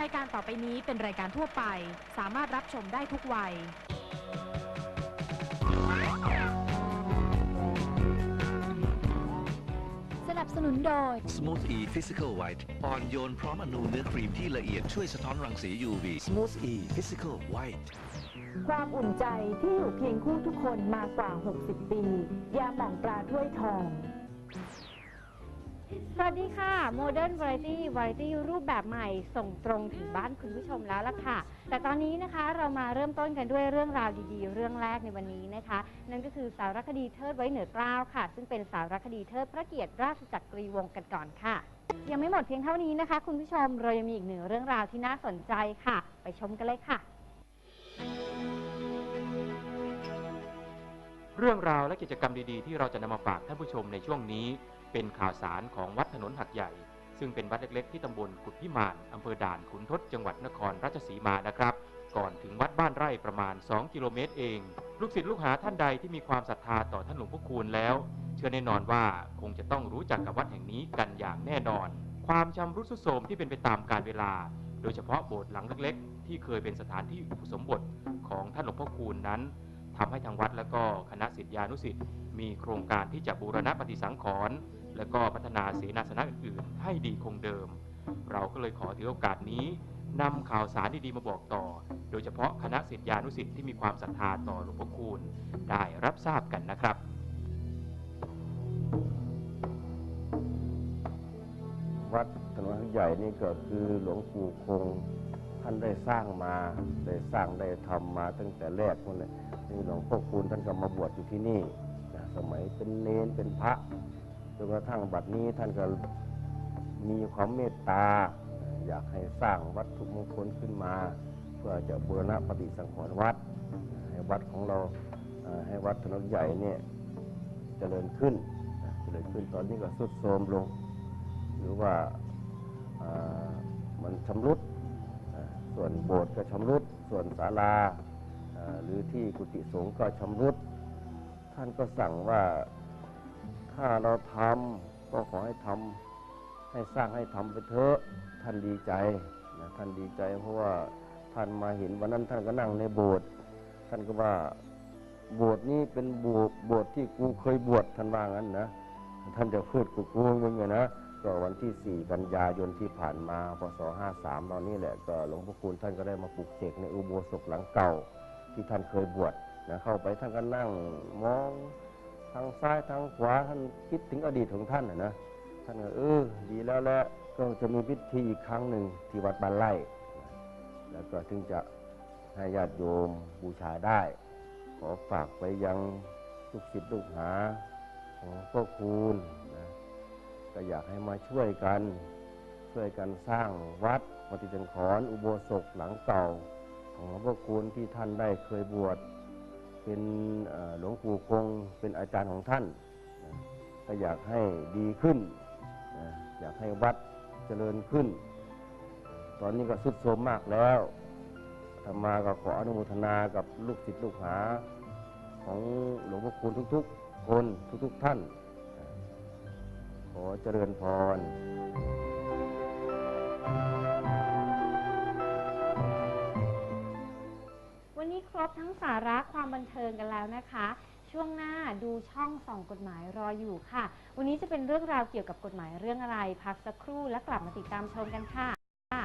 รายการต่อไปนี้เป็นรายการทั่วไป สามารถรับชมได้ทุกวัย สนับสนุนโดย Smooth E Physical White อ่อนโยนพร้อมอนูเนื้อครีมที่ละเอียดช่วยสะท้อนรังสี UV Smooth E Physical White ความอุ่นใจที่อยู่เคียงคู่ทุกคนมากว่า 60 ปี ยาหม่องปลาถ้วยทอง สวัสดีค่ะ Modern Variety Variety รูปแบบใหม่ส่งตรงถึงบ้านคุณผู้ชมแล้วล่ะค่ะ แต่ตอนนี้นะคะเรามาเริ่มต้นกันด้วยเรื่องราวดีๆ เรื่องแรกในวันนี้นะคะ นั่นก็คือสารคดีเทิดไว้เหนือกล้าวค่ะ ซึ่งเป็นสารคดีเทิดพระเกียรติราชจักรีวงศ์กันก่อนค่ะ ยังไม่หมดเพียงเท่านี้นะคะ คุณผู้ชมเรายังมีอีกหนึ่งเรื่องราวที่น่าสนใจค่ะ ไปชมกันเลยค่ะ เรื่องราวและกิจกรรมดีๆ ที่เราจะนำมาฝากท่านผู้ชมในช่วงนี้ เป็นข่าวสารของวัดถนนหักใหญ่ ซึ่งเป็นวัดเล็กๆ ที่ตำบลกุดพิมานอำเภอด่านขุนทดจังหวัดนครราชสีมานะครับ ก่อนถึงวัดบ้านไร่ประมาณ 2 กิโลเมตรเอง ลูกศิษย์ลูกหาท่านใดที่มีความศรัทธาต่อท่านหลวงพ่อคูณแล้ว เชื่อแน่นอนว่าคงจะต้องรู้จักกับวัดแห่งนี้กันอย่างแน่นอน ความชำรุดทรุดโทรมที่เป็นไปตามกาลเวลา โดยเฉพาะโบสถ์หลังเล็กๆ ที่เคยเป็นสถานที่อุปสมบทของท่านหลวงพ่อคูณนั้นทำให้ทางวัดและก็ค ศิษยานุศิษย์มีโครงการที่จะบูรณะปฏิสังขรณ์และก็พัฒนาเสนาสนะอื่นๆ ให้ดีคงเดิม เราก็เลยขอถือโอกาสนี้นำข่าวสารดีๆมาบอกต่อ โดยเฉพาะคณะศิษยานุศิษย์ที่มีความศรัทธาต่อหลวงพ่อคูณได้รับทราบกันนะครับวัดถนนใหญ่นี่ก็คือหลวงปู่คง ท่านได้สร้างมาได้สร้างได้ทำมาตั้งแต่แรกนั่นเลยนี่หลวงพ่อคูณท่านก็มาบวชอยู่ที่นี่นะสมัยเป็นเนนเป็นพระจนกระทั่งบัดนี้ท่านก็มีความเมตตา อยากให้สร้างวัตถุมงคลขึ้นมา เพื่อจะบูรณะปฏิสังขรณ์วัด ให้วัดของเราให้วัดถนนใหญ่เนี่ยเจริญขึ้นเจริญขึ้นตอนนี้ก็สุดโทรมลง หรือว่ามันชำรุด ส่วนโบสถ์ก็ชำรุด ส่วนศาลาหรือที่กุฏิสงฆ์ก็ชำรุด ท่านก็สั่งว่าถ้าเราทำก็ขอให้ทำให้สร้างให้ทำไปเถอะท่านดีใจนะท่านดีใจเพราะว่าท่านมาเห็นวันนั้นท่านก็นั่งในโบสถ์ท่านก็ว่าโบสถ์นี้เป็นโบสถ์โบสถ์ที่กูเคยบวชท่านว่างั้นนะท่านจะพูดกูกูมึงไงนะ ก็วันที่ 4 กันยายนที่ผ่านมา พศ 53 ตอนนี้แหละก็หลวงพ่อคูณท่านก็ได้มาปลุกเสกในอุโบสถหลังเก่า ที่ท่านเคยบวชนะเข้าไปท่านก็นั่งมองทางซ้ายทางขวาท่านคิดถึงอดีตของท่านนะท่านก็เออดีแล้วแหละก็จะมีพิธีอีกครั้งหนึ่งที่วัดบ้านไร่ แล้วก็ถึงจะให้ญาติโยมบูชาได้ ขอฝากไปยังลูกศิษย์ลูกหาของพ่อคูณนะ ก็อยากให้มาช่วยกัน ช่วยกันสร้างวัดปฏิสังขรณ์อุโบสถหลังเก่า ของหลวงพ่อคูณที่ท่านได้เคยบวชเป็นหลวงปู่คงเป็นอาจารย์ของท่านก็อยากให้ดีขึ้น อยากให้วัดเจริญขึ้น ตอนนี้ก็สุดโทมมากแล้วธรรมาก็ขออนุโมทนากับลูกศิษย์ลูกหา ของหลวงพ่อคูณทุกๆ คนทุกๆท่าน ขอเจริญพรวันนี้ครบทั้งสาระความบันเทิงกันแล้วนะคะ ช่วงหน้าดูช่องส่องกฎหมายรออยู่ค่ะ วันนี้จะเป็นเรื่องราวเกี่ยวกับกฎหมายเรื่องอะไร พักสักครู่แล้วกลับมาติดตามชมกันค่ะ